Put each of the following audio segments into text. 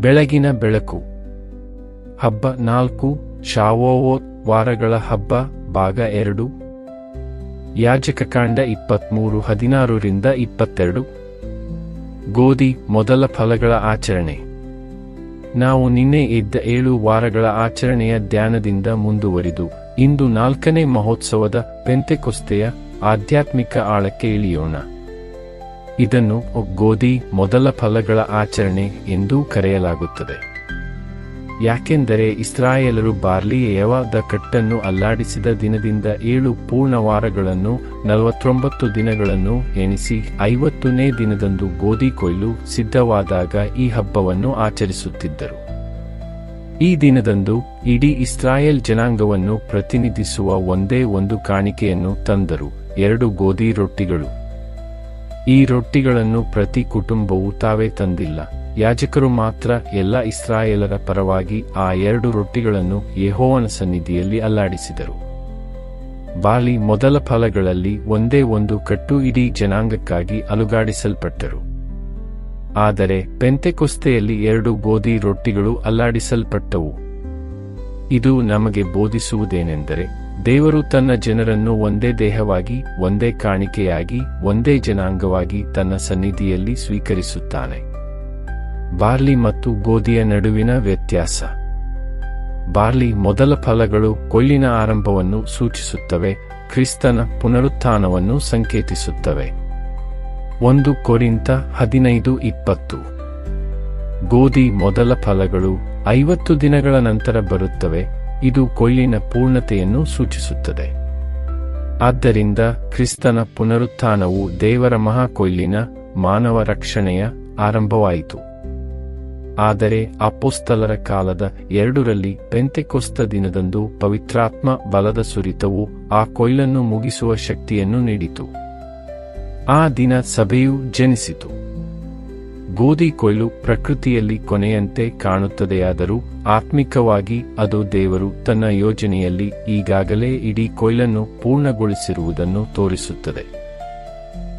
ಬೆಳಗಿನ ಬೆಳಕು. ಹಬ್ಬ ನಾಲ್ಕು ಶಾವೋವೋತ್ ವಾರಗಳ ಹಬ್ಬ, ಭಾಗ ಎರಡು. ಯಾಜಕಕಾಂಡ ಇಪ್ಪತ್ಮೂರು ಹದಿನಾರರಿಂದ ಇಪ್ಪತ್ತೆರಡು. ಗೋಧಿ ಮೊದಲ ಫಲಗಳ ಆಚರಣೆ. ನಾವು ನಿನ್ನೆ ಇದ್ದ ಏಳು ವಾರಗಳ ಆಚರಣೆಯ ಧ್ಯಾನದಿಂದ ಮುಂದುವರಿದು, ಇಂದು ನಾಲ್ಕನೇ ಮಹೋತ್ಸವದ ಪೆಂತೆಕೊಸ್ತೆಯ ಆಧ್ಯಾತ್ಮಿಕ ಆಳಕ್ಕೆ ಇಳಿಯೋಣ. ಇದನ್ನು ಗೋಧಿ ಮೊದಲ ಫಲಗಳ ಆಚರಣೆ ಎಂದೂ ಕರೆಯಲಾಗುತ್ತದೆ. ಯಾಕೆಂದರೆ ಇಸ್ರಾಯೇಲರು ಬಾರ್ಲಿ ಯವಾದ ಕಟ್ಟನ್ನು ಅಲ್ಲಾಡಿಸಿದ ದಿನದಿಂದ ಏಳು ಪೂರ್ಣ ವಾರಗಳನ್ನು, ನಲವತ್ತೊಂಬತ್ತು ದಿನಗಳನ್ನು ಎಣಿಸಿ ಐವತ್ತನೇ ದಿನದಂದು ಗೋಧಿ ಕೊಯ್ಲು ಸಿದ್ಧವಾದಾಗ ಈ ಹಬ್ಬವನ್ನು ಆಚರಿಸುತ್ತಿದ್ದರು. ಈ ದಿನದಂದು ಇಡೀ ಇಸ್ರಾಯೇಲ್ ಜನಾಂಗವನ್ನು ಪ್ರತಿನಿಧಿಸುವ ಒಂದೇ ಒಂದು ಕಾಣಿಕೆಯನ್ನು ತಂದರು ಎರಡು ಗೋಧಿ ರೊಟ್ಟಿಗಳು. ಈ ರೊಟ್ಟಿಗಳನ್ನು ಪ್ರತಿ ಕುಟುಂಬವೂ ತಾವೇ ತಂದಿಲ್ಲ. ಯಾಜಕರು ಮಾತ್ರ ಎಲ್ಲ ಇಸ್ರಾಯೇಲರ ಪರವಾಗಿ ಆ ಎರಡು ರೊಟ್ಟಿಗಳನ್ನು ಯೆಹೋವನ ಸನ್ನಿಧಿಯಲ್ಲಿ ಅಲ್ಲಾಡಿಸಿದರು. ಬಾಲಿ ಮೊದಲ ಫಲಗಳಲ್ಲಿ ಒಂದೇ ಒಂದು ಕಟ್ಟು ಇಡೀ ಜನಾಂಗಕ್ಕಾಗಿ ಅಲುಗಾಡಿಸಲ್ಪಟ್ಟರು. ಆದರೆ ಪೆಂತೆಕುಸ್ತೆಯಲ್ಲಿ ಎರಡು ಗೋಧಿ ರೊಟ್ಟಿಗಳು ಅಲ್ಲಾಡಿಸಲ್ಪಟ್ಟವು. ಇದು ನಮಗೆ ಬೋಧಿಸುವುದೇನೆಂದರೆ ದೇವರು ತನ್ನ ಜನರನ್ನು ಒಂದೇ ದೇಹವಾಗಿ, ಒಂದೇ ಕಾಣಿಕೆಯಾಗಿ, ಒಂದೇ ಜನಾಂಗವಾಗಿ ತನ್ನ ಸನ್ನಿಧಿಯಲ್ಲಿ ಸ್ವೀಕರಿಸುತ್ತಾನೆ. ಬಾರ್ಲಿ ಮತ್ತು ಗೋಧಿಯ ನಡುವಿನ ವ್ಯತ್ಯಾಸ. ಬಾರ್ಲಿ ಮೊದಲ ಫಲಗಳು ಕೊಯ್ಲಿನ ಆರಂಭವನ್ನು ಸೂಚಿಸುತ್ತವೆ, ಕ್ರಿಸ್ತನ ಪುನರುತ್ಥಾನವನ್ನು ಸಂಕೇತಿಸುತ್ತವೆ. ಒಂದು ಕೊರಿಂತ ಹದಿನೈದು ಇಪ್ಪತ್ತು. ಗೋಧಿ ಮೊದಲ ಫಲಗಳು ಐವತ್ತು ದಿನಗಳ ನಂತರ ಬರುತ್ತವೆ, ಇದು ಕೊಯ್ಲಿನ ಪೂರ್ಣತೆಯನ್ನು ಸೂಚಿಸುತ್ತದೆ. ಆದ್ದರಿಂದ ಕ್ರಿಸ್ತನ ಪುನರುತ್ಥಾನವು ದೇವರ ಮಹಾಕೊಯ್ಲಿನ ಮಾನವ ರಕ್ಷಣೆಯ ಆರಂಭವಾಯಿತು. ಆದರೆ ಅಪೋಸ್ತಲರ ಕಾಲದ ಎರಡರಲ್ಲಿ ಪೆಂತೆಕೊಸ್ತ ದಿನದಂದು ಪವಿತ್ರಾತ್ಮ ಬಲದ ಸುರಿತವು ಆ ಕೊಯ್ಲನ್ನು ಮುಗಿಸುವ ಶಕ್ತಿಯನ್ನು ನೀಡಿತು. ಆ ದಿನ ಸಭೆಯು ಜನಿಸಿತು. ಗೋಧಿ ಕೊಯ್ಲು ಪ್ರಕೃತಿಯಲ್ಲಿ ಕೊನೆಯಂತೆ ಕಾಣುತ್ತದೆಯಾದರೂ ಆತ್ಮಿಕವಾಗಿ ಅದು ದೇವರು ತನ್ನ ಯೋಜನೆಯಲ್ಲಿ ಈಗಾಗಲೇ ಇಡೀ ಕೊಯ್ಲನ್ನು ಪೂರ್ಣಗೊಳಿಸಿರುವುದನ್ನು ತೋರಿಸುತ್ತದೆ.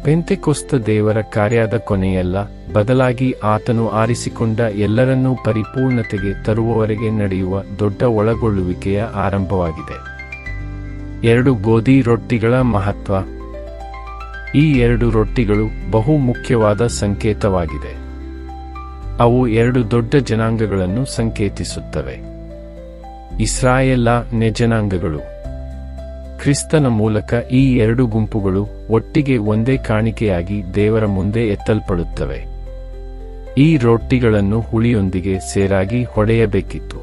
ಪೆಂತೆಕೊಸ್ತ ದೇವರ ಕಾರ್ಯದ ಕೊನೆಯಲ್ಲ, ಬದಲಾಗಿ ಆತನು ಆರಿಸಿಕೊಂಡ ಎಲ್ಲರನ್ನೂ ಪರಿಪೂರ್ಣತೆಗೆ ತರುವವರೆಗೆ ನಡೆಯುವ ದೊಡ್ಡ ಒಳಗೊಳ್ಳುವಿಕೆಯ ಆರಂಭವಾಗಿದೆ. ಎರಡು ಗೋಧಿ ರೊಟ್ಟಿಗಳ ಮಹತ್ವ. ಈ ಎರಡು ರೊಟ್ಟಿಗಳು ಬಹು ಮುಖ್ಯವಾದ ಸಂಕೇತವಾಗಿದೆ. ಅವು ಎರಡು ದೊಡ್ಡ ಜನಾಂಗಗಳನ್ನು ಸಂಕೇತಿಸುತ್ತವೆ. ಇಸ್ರಾಯೇಲ ನೆಜನಾಂಗಗಳು. ಕ್ರಿಸ್ತನ ಮೂಲಕ ಈ ಎರಡು ಗುಂಪುಗಳು ಒಟ್ಟಿಗೆ ಒಂದೇ ಕಾಣಿಕೆಯಾಗಿ ದೇವರ ಮುಂದೆ ಎತ್ತಲ್ಪಡುತ್ತವೆ. ಈ ರೊಟ್ಟಿಗಳನ್ನು ಹುಳಿಯೊಂದಿಗೆ ಸೇರಾಗಿ ಹೊಡೆಯಬೇಕಿತ್ತು.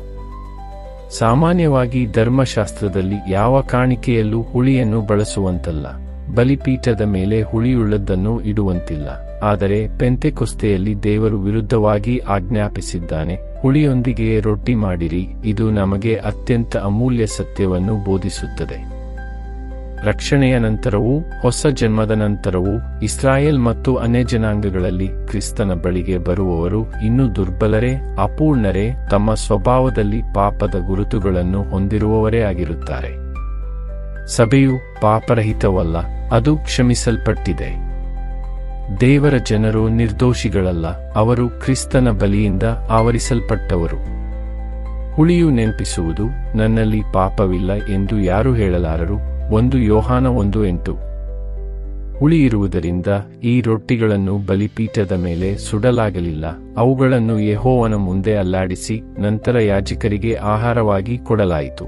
ಸಾಮಾನ್ಯವಾಗಿ ಧರ್ಮಶಾಸ್ತ್ರದಲ್ಲಿ ಯಾವ ಕಾಣಿಕೆಯಲ್ಲೂ ಹುಳಿಯನ್ನು ಬಳಸುವಂತಲ್ಲ, ಬಲಿಪೀಠದ ಮೇಲೆ ಹುಳಿಯುಳ್ಳದ್ದನ್ನು ಇಡುವಂತಿಲ್ಲ. ಆದರೆ ಪೆಂತೆಕೊಸ್ತೆಯಲ್ಲಿ ದೇವರು ವಿರುದ್ಧವಾಗಿ ಆಜ್ಞಾಪಿಸಿದ್ದಾನೆ. ಹುಳಿಯೊಂದಿಗೆ ರೊಟ್ಟಿ ಮಾಡಿರಿ, ಇದು ನಮಗೆ ಅತ್ಯಂತ ಅಮೂಲ್ಯ ಸತ್ಯವನ್ನು ಬೋಧಿಸುತ್ತದೆ. ರಕ್ಷಣೆಯ ನಂತರವೂ, ಹೊಸ ಜನ್ಮದ ನಂತರವೂ, ಇಸ್ರಾಯೇಲ್ ಮತ್ತು ಅನ್ಯಜನಾಂಗಗಳಲ್ಲಿ ಕ್ರಿಸ್ತನ ಬಳಿಗೆ ಬರುವವರು ಇನ್ನೂ ದುರ್ಬಲರೇ, ಅಪೂರ್ಣರೇ, ತಮ್ಮ ಸ್ವಭಾವದಲ್ಲಿ ಪಾಪದ ಗುರುತುಗಳನ್ನು ಹೊಂದಿರುವವರೇ ಆಗಿರುತ್ತಾರೆ. ಸಭೆಯು ಪಾಪರಹಿತವಲ್ಲ, ಅದು ಕ್ಷಮಿಸಲ್ಪಟ್ಟಿದೆ. ದೇವರ ಜನರು ನಿರ್ದೋಷಿಗಳಲ್ಲ, ಅವರು ಕ್ರಿಸ್ತನ ಬಲಿಯಿಂದ ಆವರಿಸಲ್ಪಟ್ಟವರು. ಹುಳಿಯು ನೆನಪಿಸುವುದು, ನನ್ನಲ್ಲಿ ಪಾಪವಿಲ್ಲ ಎಂದು ಯಾರು ಹೇಳಲಾರರು? ಒಂದು ಯೋಹಾನ ಒಂದು ಎಂಟು. ಹುಳಿ ಇರುವುದರಿಂದ ಈ ರೊಟ್ಟಿಗಳನ್ನು ಬಲಿಪೀಠದ ಮೇಲೆ ಸುಡಲಾಗಲಿಲ್ಲ, ಅವುಗಳನ್ನು ಯೆಹೋವನ ಮುಂದೆ ಅಲ್ಲಾಡಿಸಿ ನಂತರ ಯಾಜಕರಿಗೆ ಆಹಾರವಾಗಿ ಕೊಡಲಾಯಿತು.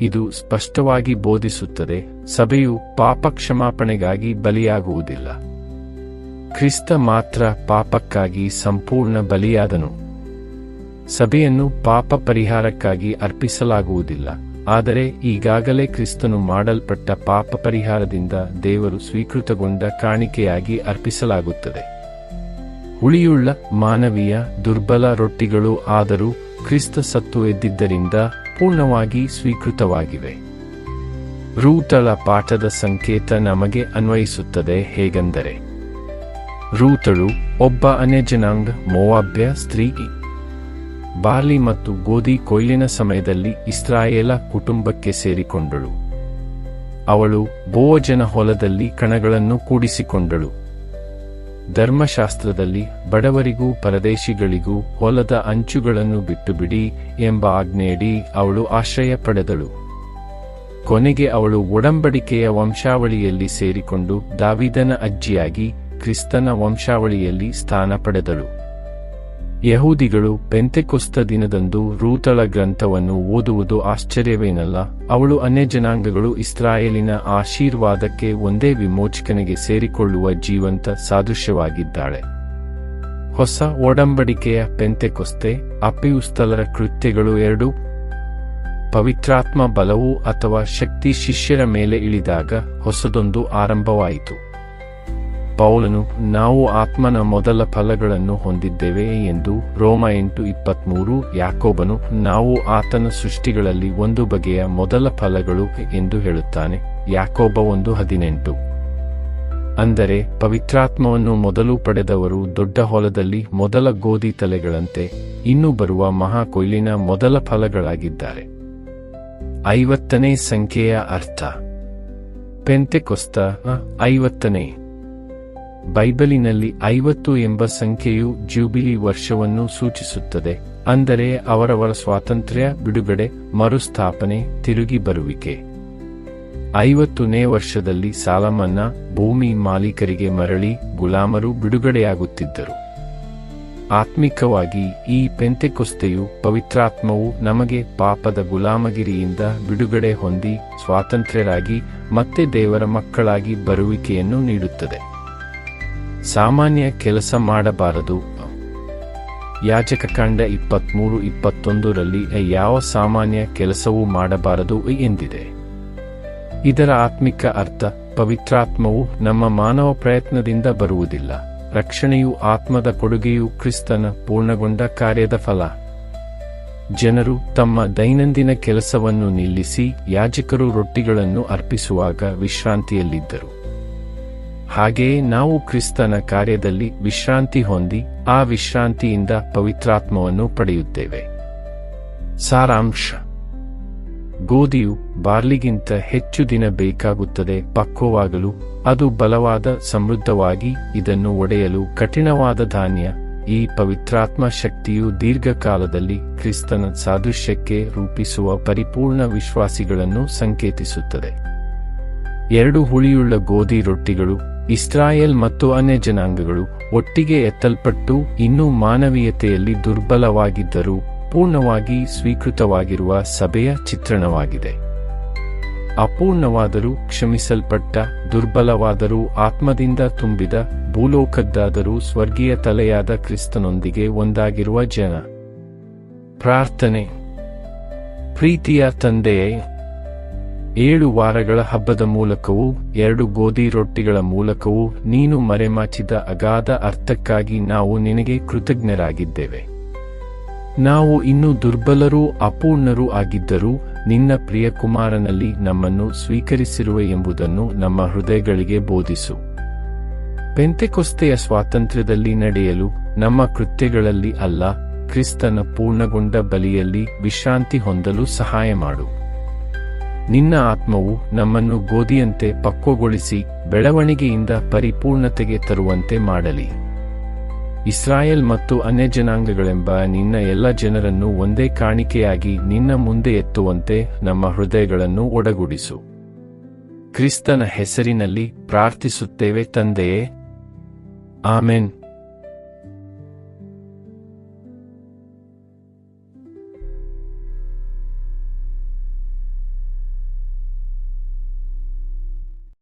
ಇದು ಸ್ಪಷ್ಟವಾಗಿ ಬೋಧಿಸುತ್ತದೆ, ಸಭೆಯು ಪಾಪ ಕ್ಷಮಾಪಣೆಗಾಗಿ ಬಲಿಯಾಗುವುದಿಲ್ಲ. ಕ್ರಿಸ್ತ ಮಾತ್ರ ಪಾಪಕ್ಕಾಗಿ ಸಂಪೂರ್ಣ ಬಲಿಯಾದನು. ಸಭೆಯನ್ನು ಪಾಪ ಪರಿಹಾರಕ್ಕಾಗಿ ಅರ್ಪಿಸಲಾಗುವುದಿಲ್ಲ. ಆದರೆ ಈಗಾಗಲೇ ಕ್ರಿಸ್ತನು ಮಾಡಲ್ಪಟ್ಟ ಪಾಪ ಪರಿಹಾರದಿಂದ ದೇವರು ಸ್ವೀಕೃತಗೊಂಡ ಕಾಣಿಕೆಯಾಗಿ ಅರ್ಪಿಸಲಾಗುತ್ತದೆ. ಹುಳಿಯುಳ್ಳ, ಮಾನವೀಯ, ದುರ್ಬಲ ರೊಟ್ಟಿಗಳು ಆದರೂ ಕ್ರಿಸ್ತ ಸತ್ತು ಎದ್ದಿದ್ದರಿಂದ ಪೂರ್ಣವಾಗಿ ಸ್ವೀಕೃತವಾಗಿವೆ. ರೂತಳ ಪಾಠದ ಸಂಕೇತ ನಮಗೆ ಅನ್ವಯಿಸುತ್ತದೆ ಹೇಗೆಂದರೆ ರೂತಳು ಒಬ್ಬ ಅನ್ಯಜನಾಂಗ ಮೋವಾಬ್ಯ ಸ್ತ್ರೀ ಬಾರ್ಲಿ ಮತ್ತು ಗೋಧಿ ಕೊಯ್ಲಿನ ಸಮಯದಲ್ಲಿ ಇಸ್ರಾಯೇಲ ಕುಟುಂಬಕ್ಕೆ ಸೇರಿಕೊಂಡಳು. ಅವಳು ಬೋವಜನ ಹೊಲದಲ್ಲಿ ಕಣಗಳನ್ನು ಕೂಡಿಸಿಕೊಂಡಳು. ಧರ್ಮಶಾಸ್ತ್ರದಲ್ಲಿ, ಬಡವರಿಗೂ ಪರದೇಶಿಗಳಿಗೂ ಹೊಲದ ಅಂಚುಗಳನ್ನು ಬಿಟ್ಟುಬಿಡಿ ಎಂಬ ಆಜ್ಞೆಯಡಿ ಅವಳು ಆಶ್ರಯ ಪಡೆದಳು. ಕೊನೆಗೆ ಅವಳು ಒಡಂಬಡಿಕೆಯ ವಂಶಾವಳಿಯಲ್ಲಿ ಸೇರಿಕೊಂಡು ದಾವಿದನ ಅಜ್ಜಿಯಾಗಿ ಕ್ರಿಸ್ತನ ವಂಶಾವಳಿಯಲ್ಲಿ ಸ್ಥಾನ ಪಡೆದಳು. ಯಹೂದಿಗಳು ಪೆಂತೆಕೊಸ್ತ ದಿನದಂದು ರೂತಳ ಗ್ರಂಥವನ್ನು ಓದುವುದು ಆಶ್ಚರ್ಯವೇನಲ್ಲ, ಅವಳು ಅನ್ಯ ಜನಾಂಗಗಳು ಇಸ್ರಾಯೇಲಿನ ಆಶೀರ್ವಾದಕ್ಕೆ ಒಂದೇ ವಿಮೋಚಕನಿಗೆ ಸೇರಿಕೊಳ್ಳುವ ಜೀವಂತ ಸಾದೃಶ್ಯವಾಗಿದ್ದಾಳೆ. ಹೊಸ ಒಡಂಬಡಿಕೆಯ ಪೆಂತೆಕೊಸ್ತೆ, ಅಪಿಯುಸ್ತಲರ ಕೃತ್ಯಗಳು ಎರಡು. ಪವಿತ್ರಾತ್ಮ ಬಲವು ಅಥವಾ ಶಕ್ತಿ ಶಿಷ್ಯರ ಮೇಲೆ ಇಳಿದಾಗ ಹೊಸದೊಂದು ಆರಂಭವಾಯಿತು. ಪೌಲನು, ನಾವು ಆತ್ಮನ ಮೊದಲ ಫಲಗಳನ್ನು ಹೊಂದಿದ್ದೇವೆ ಎಂದು ರೋಮ ಎಂಟು ಇಪ್ಪತ್ಮೂರು, ಯಾಕೋಬನು, ನಾವು ಆತನ ಸೃಷ್ಟಿಗಳಲ್ಲಿ ಒಂದು ಬಗೆಯ ಮೊದಲ ಫಲಗಳು ಎಂದು ಹೇಳುತ್ತಾನೆ, ಯಾಕೋಬ ಒಂದು ಹದಿನೆಂಟು. ಅಂದರೆ, ಪವಿತ್ರಾತ್ಮವನ್ನು ಮೊದಲು ಪಡೆದವರು ದೊಡ್ಡ ಹೊಲದಲ್ಲಿ ಮೊದಲ ಗೋಧಿ ತಲೆಗಳಂತೆ, ಇನ್ನು ಬರುವ ಮಹಾಕೊಯ್ಲಿನ ಮೊದಲ ಫಲಗಳಾಗಿದ್ದಾರೆ. ಐವತ್ತನೇ ಸಂಖ್ಯೆಯ ಅರ್ಥ. ಪೆಂತೆಕೊಸ್ತ, ಐವತ್ತನೇ. ಬೈಬಲಿನಲ್ಲಿ ಐವತ್ತು ಎಂಬ ಸಂಖ್ಯೆಯು ಜೂಬಿಲಿ ವರ್ಷವನ್ನು ಸೂಚಿಸುತ್ತದೆ, ಅಂದರೆ ಅವರವರ ಸ್ವಾತಂತ್ರ್ಯ, ಬಿಡುಗಡೆ, ಮರುಸ್ಥಾಪನೆ, ತಿರುಗಿ ಬರುವಿಕೆ. ಐವತ್ತನೇ ವರ್ಷದಲ್ಲಿ ಸಾಲಮನ್ನ ಭೂಮಿ ಮಾಲೀಕರಿಗೆ ಮರಳಿ ಗುಲಾಮರು ಬಿಡುಗಡೆಯಾಗುತ್ತಿದ್ದರು. ಆತ್ಮಿಕವಾಗಿ ಈ ಪೆಂತೆಕೊಸ್ತೆಯು ಪವಿತ್ರಾತ್ಮವು ನಮಗೆ ಪಾಪದ ಗುಲಾಮಗಿರಿಯಿಂದ ಬಿಡುಗಡೆ ಹೊಂದಿ ಸ್ವಾತಂತ್ರ್ಯರಾಗಿ ಮತ್ತೆ ದೇವರ ಮಕ್ಕಳಾಗಿ ಬರುವಿಕೆಯನ್ನು ನೀಡುತ್ತದೆ. ಸಾಮಾನ್ಯ ಕೆಲಸ ಮಾಡಬಾರದು. ಯಾಜಕ ಕಾಂಡ ಇಪ್ಪತ್ಮೂರು, ಇಪ್ಪತ್ತೊಂದರಲ್ಲಿ ಯಾವ ಸಾಮಾನ್ಯ ಕೆಲಸವೂ ಮಾಡಬಾರದು ಎಂದಿದೆ. ಇದರ ಆತ್ಮಿಕ ಅರ್ಥ, ಪವಿತ್ರಾತ್ಮವು ನಮ್ಮ ಮಾನವ ಪ್ರಯತ್ನದಿಂದ ಬರುವುದಿಲ್ಲ. ರಕ್ಷಣೆಯು ಆತ್ಮದ ಕೊಡುಗೆಯು ಕ್ರಿಸ್ತನ ಪೂರ್ಣಗೊಂಡ ಕಾರ್ಯದ ಫಲ. ಜನರು ತಮ್ಮ ದೈನಂದಿನ ಕೆಲಸವನ್ನು ನಿಲ್ಲಿಸಿ ಯಾಜಕರು ರೊಟ್ಟಿಗಳನ್ನು ಅರ್ಪಿಸುವಾಗ ವಿಶ್ರಾಂತಿಯಲ್ಲಿದ್ದರು. ಹಾಗೆಯೇ ನಾವು ಕ್ರಿಸ್ತನ ಕಾರ್ಯದಲ್ಲಿ ವಿಶ್ರಾಂತಿ ಹೊಂದಿ ಆ ವಿಶ್ರಾಂತಿಯಿಂದ ಪವಿತ್ರಾತ್ಮವನ್ನು ಪಡೆಯುತ್ತೇವೆ. ಸಾರಾಂಶ. ಗೋಧಿಯು ಬಾರ್ಲಿಗಿಂತ ಹೆಚ್ಚು ದಿನ ಬೇಕಾಗುತ್ತದೆ, ಪಕ್ವವಾಗಲು ಅದು ಬಲವಾದ ಸಮೃದ್ಧವಾಗಿ ಇದನ್ನು ಒಡೆಯಲು ಕಠಿಣವಾದ ಧಾನ್ಯ. ಈ ಪವಿತ್ರಾತ್ಮ ಶಕ್ತಿಯು ದೀರ್ಘಕಾಲದಲ್ಲಿ ಕ್ರಿಸ್ತನ ಸಾದೃಶ್ಯಕ್ಕೆ ರೂಪಿಸುವ ಪರಿಪೂರ್ಣ ವಿಶ್ವಾಸಿಗಳನ್ನು ಸಂಕೇತಿಸುತ್ತದೆ. ಎರಡು ಹುಳಿಯುಳ್ಳ ಗೋಧಿ ರೊಟ್ಟಿಗಳು ಇಸ್ರಾಯೇಲ್ ಮತ್ತು ಅನ್ಯ ಜನಾಂಗಗಳು ಒಟ್ಟಿಗೆ ಎತ್ತಲ್ಪಟ್ಟು ಇನ್ನೂ ಮಾನವೀಯತೆಯಲ್ಲಿ ದುರ್ಬಲವಾಗಿದ್ದರೂ ಪೂರ್ಣವಾಗಿ ಸ್ವೀಕೃತವಾಗಿರುವ ಸಭೆಯ ಚಿತ್ರಣವಾಗಿದೆ. ಅಪೂರ್ಣವಾದರೂ ಕ್ಷಮಿಸಲ್ಪಟ್ಟ, ದುರ್ಬಲವಾದರೂ ಆತ್ಮದಿಂದ ತುಂಬಿದ, ಭೂಲೋಕದ್ದಾದರೂ ಸ್ವರ್ಗೀಯ ತಲೆಯಾದ ಕ್ರಿಸ್ತನೊಂದಿಗೆ ಒಂದಾಗಿರುವ ಜನ. ಪ್ರಾರ್ಥನೆ. ಪ್ರೀತಿಯ ತಂದೆಯೇ ಏಳು ವಾರಗಳ ಹಬ್ಬದ ಮೂಲಕವೂ, ಎರಡು ಗೋಧಿ ರೊಟ್ಟಿಗಳ ಮೂಲಕವೂ ನೀನು ಮರೆಮಾಚಿದ ಅಗಾಧ ಅರ್ಥಕ್ಕಾಗಿ ನಾವು ನಿನಗೆ ಕೃತಜ್ಞರಾಗಿದ್ದೇವೆ. ನಾವು ಇನ್ನೂ ದುರ್ಬಲರೂ ಅಪೂರ್ಣರೂ ಆಗಿದ್ದರೂ, ನಿನ್ನ ಪ್ರಿಯಕುಮಾರನಲ್ಲಿ ನಮ್ಮನ್ನು ಸ್ವೀಕರಿಸಿರುವೆ ಎಂಬುದನ್ನು ನಮ್ಮ ಹೃದಯಗಳಿಗೆ ಬೋಧಿಸು. ಪೆಂತೆಕೊಸ್ತೆಯ ಸ್ವಾತಂತ್ರ್ಯದಲ್ಲಿ ನಡೆಯಲು ನಮ್ಮ ಕೃತ್ಯಗಳಲ್ಲಿ ಅಲ್ಲ, ಕ್ರಿಸ್ತನ ಪೂರ್ಣಗೊಂಡ ಬಲಿಯಲ್ಲಿ ವಿಶ್ರಾಂತಿ ಹೊಂದಲು ಸಹಾಯ ಮಾಡು. ನಿನ್ನ ಆತ್ಮವು ನಮ್ಮನ್ನು ಗೋಧಿಯಂತೆ ಪಕ್ವಗೊಳಿಸಿ ಬೆಳವಣಿಗೆಯಿಂದ ಪರಿಪೂರ್ಣತೆಗೆ ತರುವಂತೆ ಮಾಡಲಿ. ಇಸ್ರಾಯೇಲ್ ಮತ್ತು ಅನ್ಯ ಜನಾಂಗಗಳೆಂಬ ನಿನ್ನ ಎಲ್ಲ ಜನರನ್ನು ಒಂದೇ ಕಾಣಿಕೆಯಾಗಿ ನಿನ್ನ ಮುಂದೆ ಎತ್ತುವಂತೆ ನಮ್ಮ ಹೃದಯಗಳನ್ನು ಒಡಗೂಡಿಸು. ಕ್ರಿಸ್ತನ ಹೆಸರಿನಲ್ಲಿ ಪ್ರಾರ್ಥಿಸುತ್ತೇವೆ ತಂದೆಯೇ. ಆಮೆನ್.